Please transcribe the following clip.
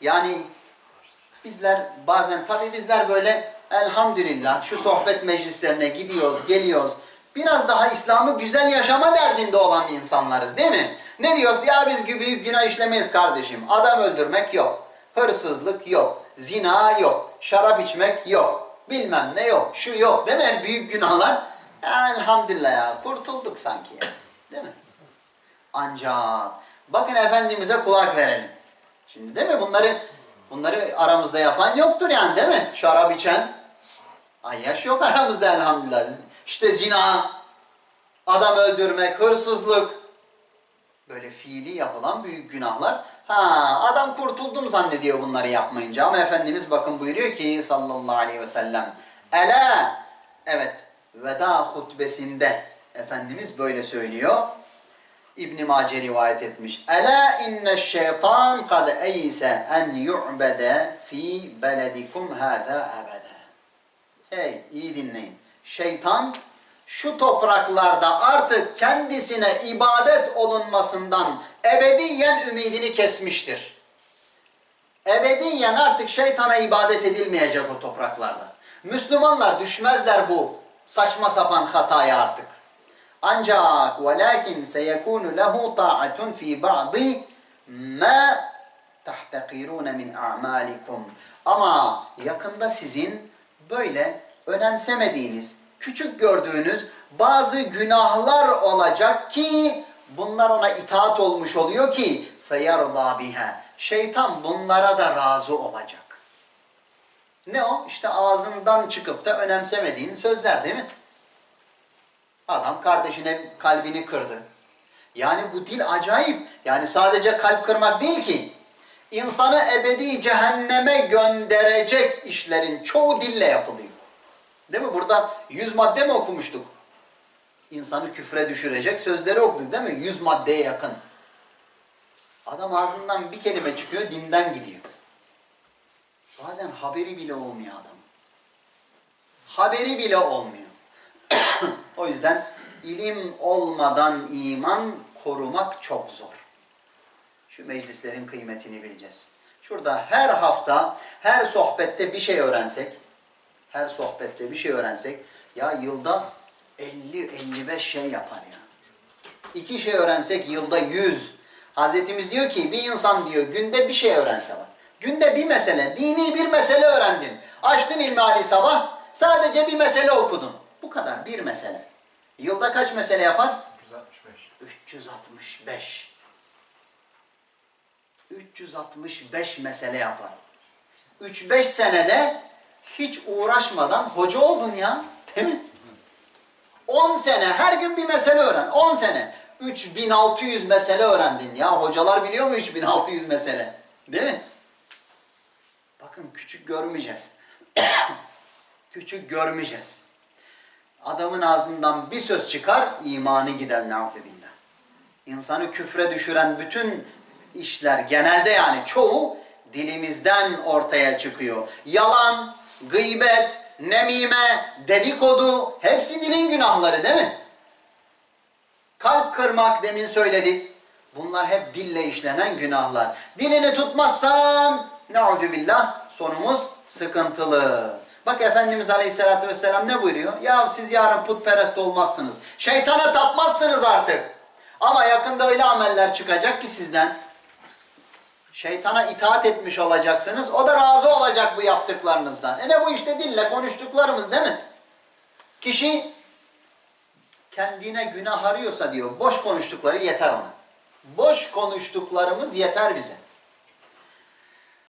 Yani bizler bazen tabii bizler böyle elhamdülillah şu sohbet meclislerine gidiyoruz, geliyoruz. Biraz daha İslam'ı güzel yaşama derdinde olan insanlarız değil mi? Ne diyoruz? Ya biz büyük günah işlemeyiz kardeşim. Adam öldürmek yok. Hırsızlık yok. Zina yok. Şarap içmek yok. Bilmem ne yok. Şu yok. Değil mi? Büyük günahlar. Elhamdülillah ya. Kurtulduk sanki. Değil mi? Ancak bakın Efendimiz'e kulak verelim. Şimdi değil mi bunları bunları aramızda yapan yoktur yani değil mi? Şarap içen. Ay yaş yok aramızda elhamdülillah. İşte zina, adam öldürmek, hırsızlık. Böyle fiili yapılan büyük günahlar. Ha adam kurtuldum zannediyor bunları yapmayınca. Ama Efendimiz bakın buyuruyor ki sallallahu aleyhi ve sellem. Ela evet veda hutbesinde Efendimiz böyle söylüyor. İbn Mace rivayet etmiş. Ela inne şeytan kad eyse en yu'bede fi beledikum hâzâ ebede. Hey iyi dinleyin. Şeytan şu topraklarda artık kendisine ibadet olunmasından ebediyen ümidini kesmiştir. Ebediyen artık şeytana ibadet edilmeyecek o topraklarda. Müslümanlar düşmezler bu saçma sapan hataya artık. Ancak velakin seyekunu lehu ta'atun fi ba'di ma tahtakirun min a'malikum. Ama yakında sizin böyle önemsemediğiniz, küçük gördüğünüz bazı günahlar olacak ki bunlar ona itaat olmuş oluyor ki feyarda biha. Şeytan bunlara da razı olacak. Ne o? İşte ağzından çıkıp da önemsemediğin sözler değil mi? Adam kardeşine kalbini kırdı. Yani bu dil acayip. Yani sadece kalp kırmak değil ki. İnsanı ebedi cehenneme gönderecek işlerin çoğu dille yapılıyor. Değil mi? Burada yüz madde mi okumuştuk? İnsanı küfre düşürecek sözleri okuduk değil mi? Yüz maddeye yakın. Adam ağzından bir kelime çıkıyor, dinden gidiyor. Bazen haberi bile olmuyor adam. Haberi bile olmuyor. O yüzden ilim olmadan iman korumak çok zor. Şu meclislerin kıymetini bileceğiz. Şurada her hafta, her sohbette bir şey öğrensek, her sohbette bir şey öğrensek, ya yılda 50-55 şey yapar ya. İki şey öğrensek yılda 100. Hazretimiz diyor ki bir insan diyor günde bir şey öğrense var. Günde bir mesele, dini bir mesele öğrendin. Açtın ilmihali sabah, sadece bir mesele okudun. Bu kadar bir mesele. Yılda kaç mesele yapar? 365. 365. 365 mesele yapar. 3-5 senede hiç uğraşmadan hoca oldun ya. Değil mi? 10 sene her gün bir mesele öğren. 10 sene. 3600 mesele öğrendin ya. Hocalar biliyor mu 3600 mesele? Değil mi? Bakın küçük görmeyeceğiz. küçük görmeyeceğiz. Adamın ağzından bir söz çıkar, imanı gider neuzubillah. İnsanı küfre düşüren bütün işler genelde yani çoğu dilimizden ortaya çıkıyor. Yalan, gıybet, nemime, dedikodu hepsi dilin günahları değil mi? Kalp kırmak demin söyledik. Bunlar hep dille işlenen günahlar. Dilini tutmazsan neuzubillah sonumuz sıkıntılı. Bak Efendimiz Aleyhisselatü Vesselam ne buyuruyor? Ya siz yarın putperest olmazsınız. Şeytana tapmazsınız artık. Ama yakında öyle ameller çıkacak ki sizden. Şeytana itaat etmiş olacaksınız. O da razı olacak bu yaptıklarınızdan. E ne bu işte dille konuştuklarımız değil mi? Kişi kendine günah arıyorsa diyor boş konuştukları yeter ona. Boş konuştuklarımız yeter bize.